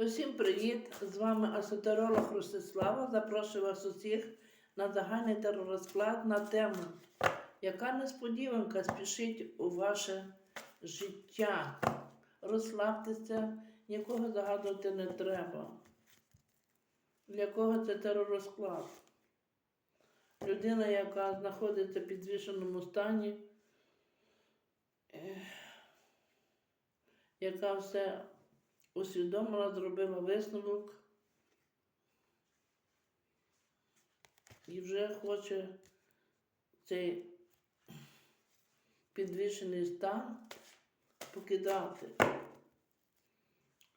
Усім привіт! З вами асотеролог Ростислава. Запрошую вас усіх на загальний теророзклад на тему, яка несподіванка спішить у ваше життя. Розслабтеся, нікого загадувати не треба. Для кого це теророзклад? Людина, яка знаходиться в підвішеному стані, яка все усвідомила, зробила висновок і вже хоче цей підвішений стан покидати.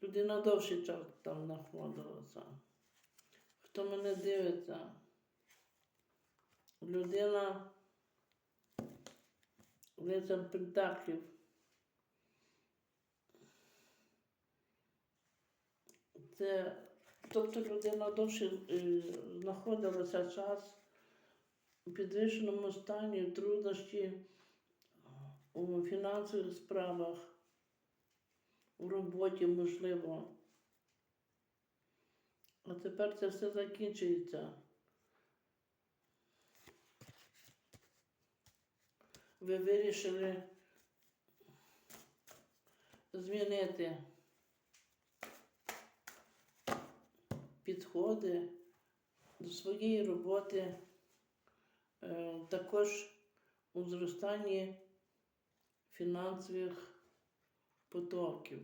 Людина довший час там знаходилася. Хто мене дивиться? Людина лицем пентаклів. Це, тобто людина довше е, знаходилася час у підвищеному стані, труднощі у фінансових справах, у роботі, можливо. А тепер це все закінчується. Ви вирішили змінити підходи до своєї роботи, е, також у зростанні фінансових потоків.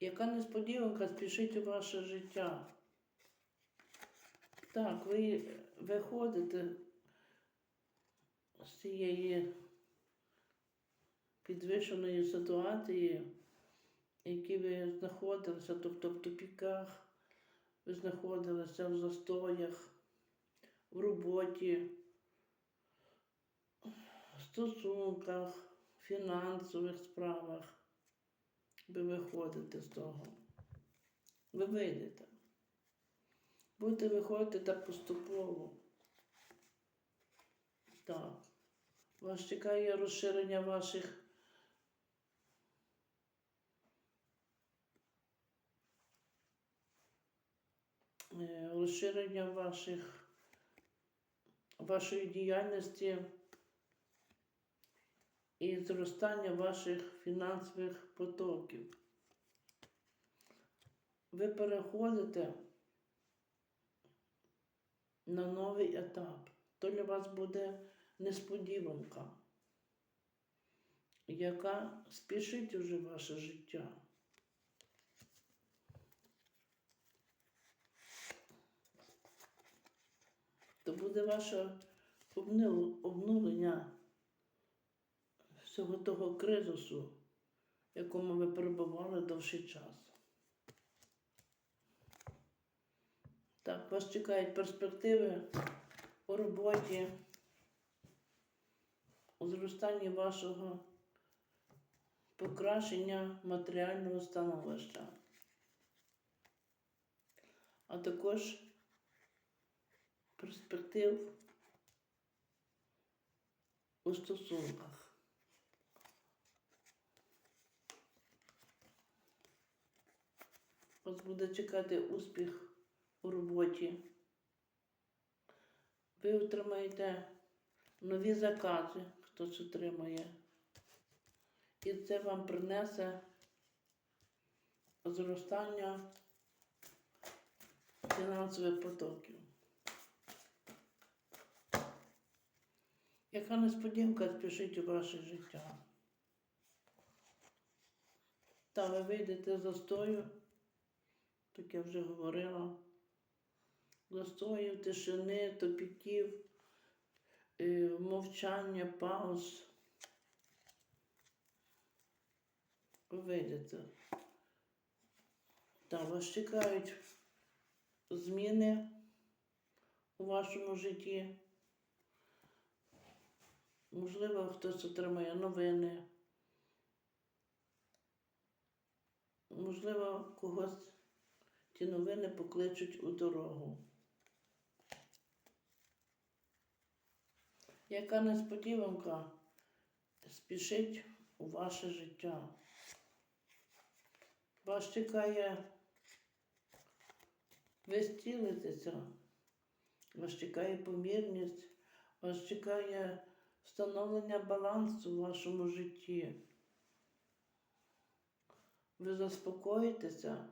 Яка несподіванка спішить у ваше життя? Так, ви виходите з цієї підвищеної ситуації, в якій ви знаходилися, тобто в тупіках, ви знаходилися в застоях, в роботі, в стосунках, фінансових справах. Ви виходите з того. Ви вийдете. Будете виходити так поступово. Так. Вас чекає розширення ваших розширення ваших вашої діяльності і зростання ваших фінансових потоків. Ви переходите на новий етап. То для вас буде несподіванка, яка спішить уже ваше життя. Буде ваше обнулення всього того кризису, в якому ви перебували довший час. Так, вас чекають перспективи у роботі, у зростанні вашого покращення матеріального становища, а також перспектив у стосунках. Вас буде чекати успіх у роботі. Ви отримаєте нові закази, хтось отримає. І це вам принесе зростання фінансових потоків. Яка несподіванка спішить у ваше життя? Та ви вийдете застою, так я вже говорила, застоїв, тишини, топіків, е, мовчання, пауз. Ви вийдете. Та вас чекають зміни у вашому житті. Можливо, хтось отримає новини. Можливо, когось ті новини покличуть у дорогу. Яка несподіванка спішить у ваше життя? Вас чекає ви зцілитеся, вас чекає помірність, вас чекає встановлення балансу в вашому житті. Ви заспокоїтеся,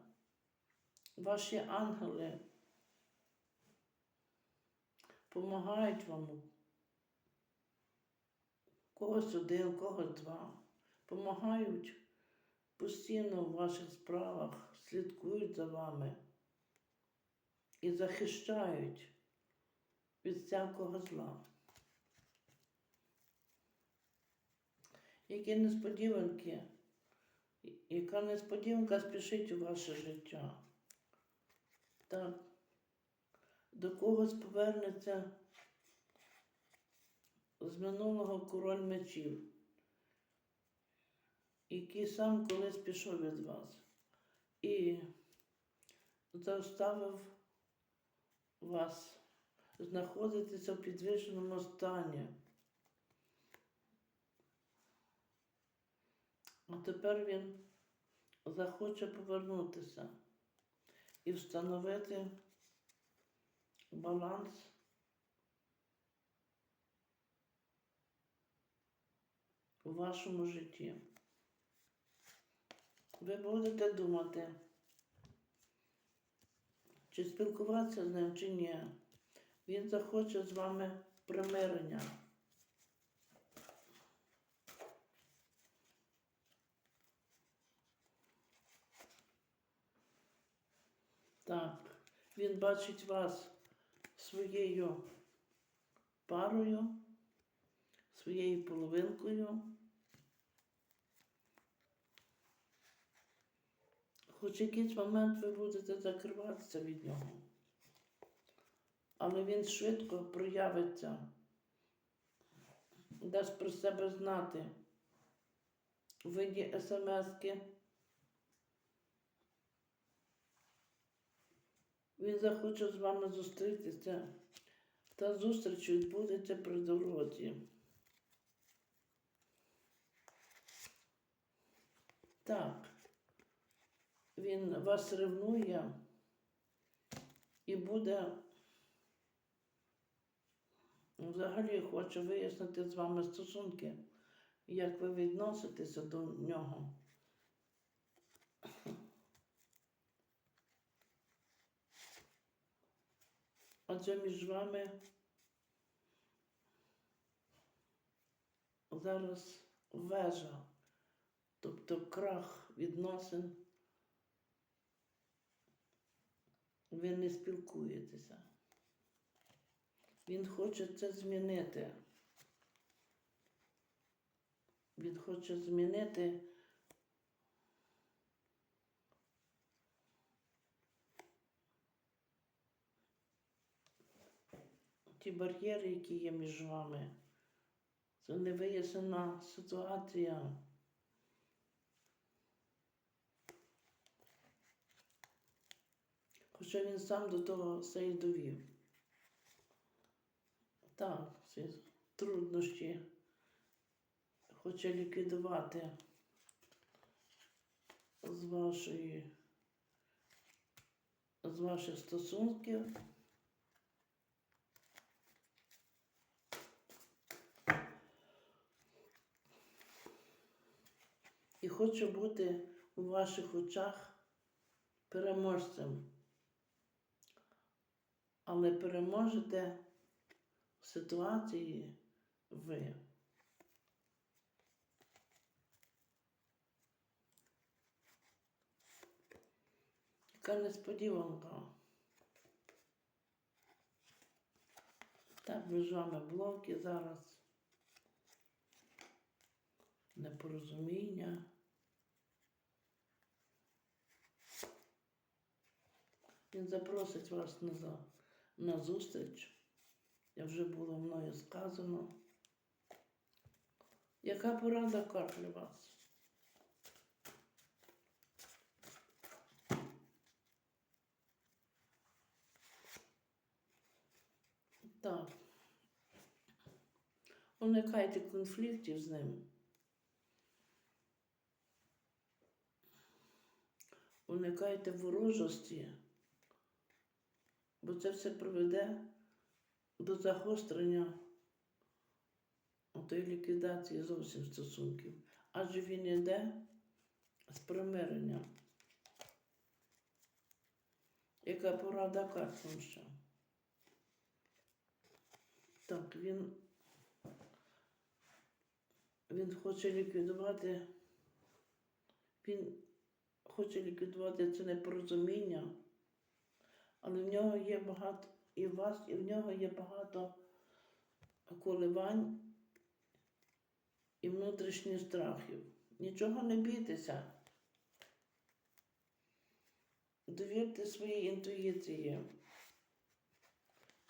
ваші ангели допомагають вам. Когось один, когось два. Помагають постійно в ваших справах, слідкують за вами і захищають від всякого зла. Які несподіванки, яка несподіванка спішить у ваше життя? Так, до когось повернеться з минулого король мечів, який сам колись пішов від вас і заставив вас знаходитися в підвищеному стані. А тепер він захоче повернутися і встановити баланс у вашому житті. Ви будете думати, чи спілкуватися з ним, чи ні. Він захоче з вами примирення. Так, він бачить вас своєю парою, своєю половинкою. Хоч якийсь момент ви будете закриватися від нього. Але він швидко проявиться, дасть про себе знати у виді смски. Він захоче з вами зустрітися, та зустріч відбудеться при дорозі. Так, він вас ревнує і буде взагалі хоче вияснити з вами стосунки, як ви відноситеся до нього. Адже між вами зараз вежа, тобто крах відносин. Ви не спілкуєтеся. Він хоче це змінити. Він хоче змінити ті бар'єри, які є між вами. Це невияснена ситуація. Хоча він сам до того все і довів. Так, ці труднощі хоче ліквідувати з вашої з ваших стосунків. Хочу бути у ваших очах переможцем. Але переможете в ситуації ви. Яка несподіванка. Так, між вами блоки зараз. Непорозуміння. Він запросить вас на, на зустріч. Я вже було мною сказано. Яка порада карт для вас? Так. Уникайте конфліктів з ним. уникайте ворожості, бо це все приведе до загострення тої ліквідації зовсім стосунків. Адже він йде з примирення. Яка порада картам ще? Так, він, він хоче ліквідувати, він хоче ліквідувати це непорозуміння, але в нього є багато, і в вас, і в нього є багато коливань і внутрішніх страхів. Нічого не бійтеся. Довірте своїй інтуїції.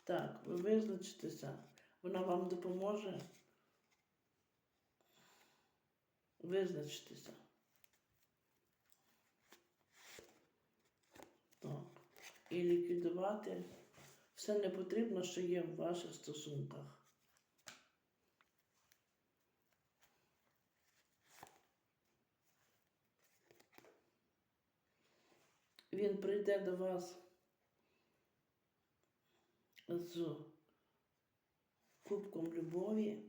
Так, ви визначитеся. Вона вам допоможе визначитися. Так. І ліквідувати все не потрібно, що є в ваших стосунках. Він прийде до вас з кубком любові,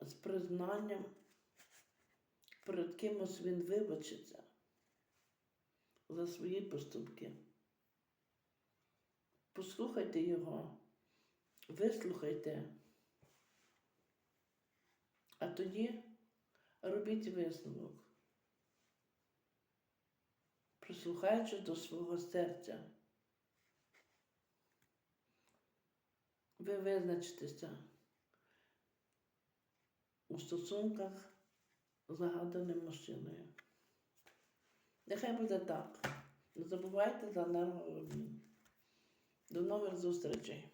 з признанням, перед кимось він вибачиться за свої поступки. Послухайте його, вислухайте, а тоді робіть висновок, прислухаючись до свого серця. Ви визначитеся у стосунках з загаданим мужчиною. Нехай буде так. Не забувайте за енергообмін. До нових зустрічей!